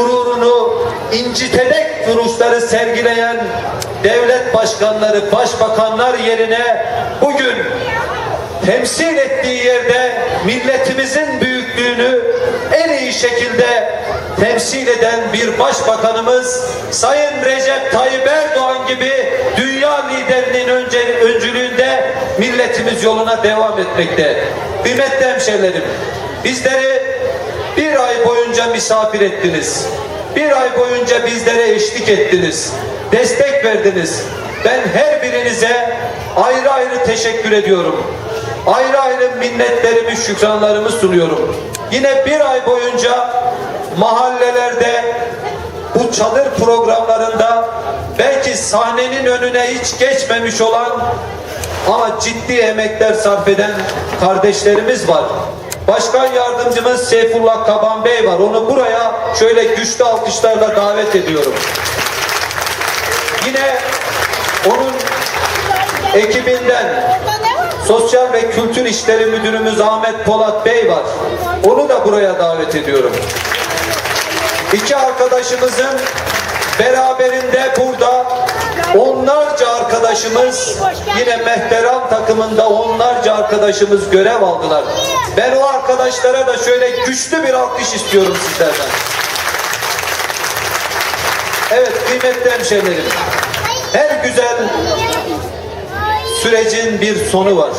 gururunu inciterek duruşları sergileyen devlet başkanları, başbakanlar yerine bugün temsil ettiği yerde milletimizin büyüklüğünü en iyi şekilde temsil eden bir başbakanımız Sayın Recep Tayyip Erdoğan gibi dünya liderinin önce, öncülüğünde milletimiz yoluna devam etmekte. Kıymetli hemşerilerim, bizleri boyunca misafir ettiniz. Bir ay boyunca bizlere eşlik ettiniz. Destek verdiniz. Ben her birinize ayrı ayrı teşekkür ediyorum. Ayrı ayrı minnetlerimi, şükranlarımı sunuyorum. Yine bir ay boyunca mahallelerde bu çadır programlarında belki sahnenin önüne hiç geçmemiş olan ama ciddi emekler sarf eden kardeşlerimiz var. Başkan yardımcımız Seyfullah Kaban Bey var. Onu buraya şöyle güçlü alkışlarla davet ediyorum. Yine onun ekibinden Sosyal ve Kültür İşleri Müdürümüz Ahmet Polat Bey var. Onu da buraya davet ediyorum. İki arkadaşımızın beraberinde burada onlarca arkadaşımız yine Mehteran takımında onlarca arkadaşımız görev aldılar. Ben o arkadaşlara da şöyle güçlü bir alkış istiyorum sizlerden. Evet kıymetli hemşehrilerim. Her güzel sürecin bir sonu var.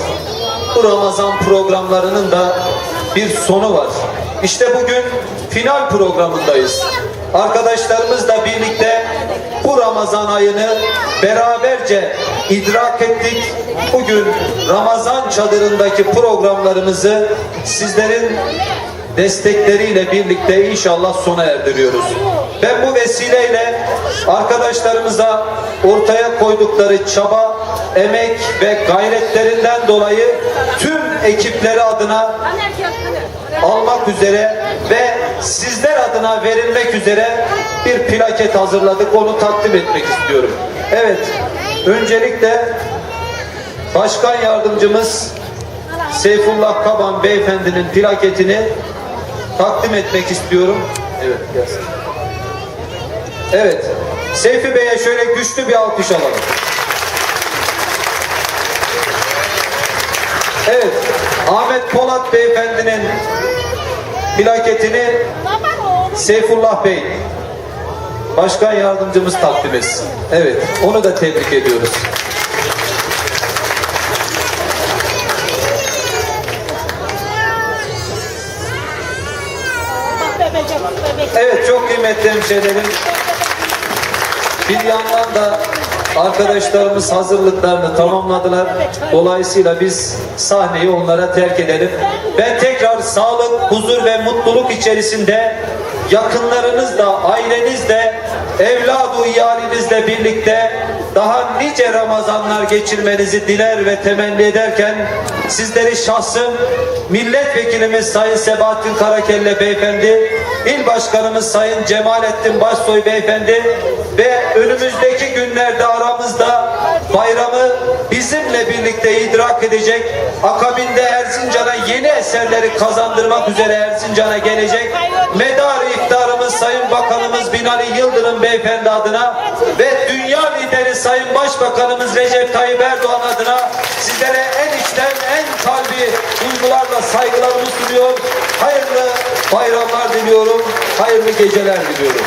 Bu Ramazan programlarının da bir sonu var. İşte bugün final programındayız. Arkadaşlarımızla birlikte bu Ramazan ayını beraberce idrak ettik. Bugün Ramazan çadırındaki programlarımızı sizlerin destekleriyle birlikte inşallah sona erdiriyoruz. Ben bu vesileyle arkadaşlarımıza ortaya koydukları çaba, emek ve gayretlerinden dolayı tüm ekipleri adına almak üzere ve sizler adına verilmek üzere bir plaket hazırladık. Onu takdim etmek istiyorum. Evet, öncelikle Başkan Yardımcımız Seyfullah Kaban Beyefendinin plaketini takdim etmek istiyorum. Evet, gelsin. Evet, Seyfi Bey'e şöyle güçlü bir alkış alalım. Evet, Ahmet Polat Beyefendinin plaketini Seyfullah Bey, Başkan Yardımcımız takdim etsin. Evet, onu da tebrik ediyoruz. Evet, çok kıymetli hemşehrilerim. Bir yandan da arkadaşlarımız hazırlıklarını tamamladılar. Dolayısıyla biz sahneyi onlara terk edelim. Ben tekrar sağlık, huzur ve mutluluk içerisinde yakınlarınızla, ailenizle, evladı iyalinizle birlikte daha nice Ramazanlar geçirmenizi diler ve temenni ederken sizleri şahsım milletvekilimiz Sayın Sebahattin Karakelle Beyefendi, il başkanımız Sayın Cemalettin Başsoy Beyefendi ve önümüzdeki günlerde bizimle birlikte idrak edecek, akabinde Erzincan'a yeni eserleri kazandırmak üzere Erzincan'a gelecek medar iftarımız Sayın Bakanımız Binali Yıldırım Beyefendi adına ve dünya lideri Sayın Başbakanımız Recep Tayyip Erdoğan adına sizlere en içten en kalbi duygularla saygılarımı sunuyor. Hayırlı bayramlar diliyorum. Hayırlı geceler diliyorum.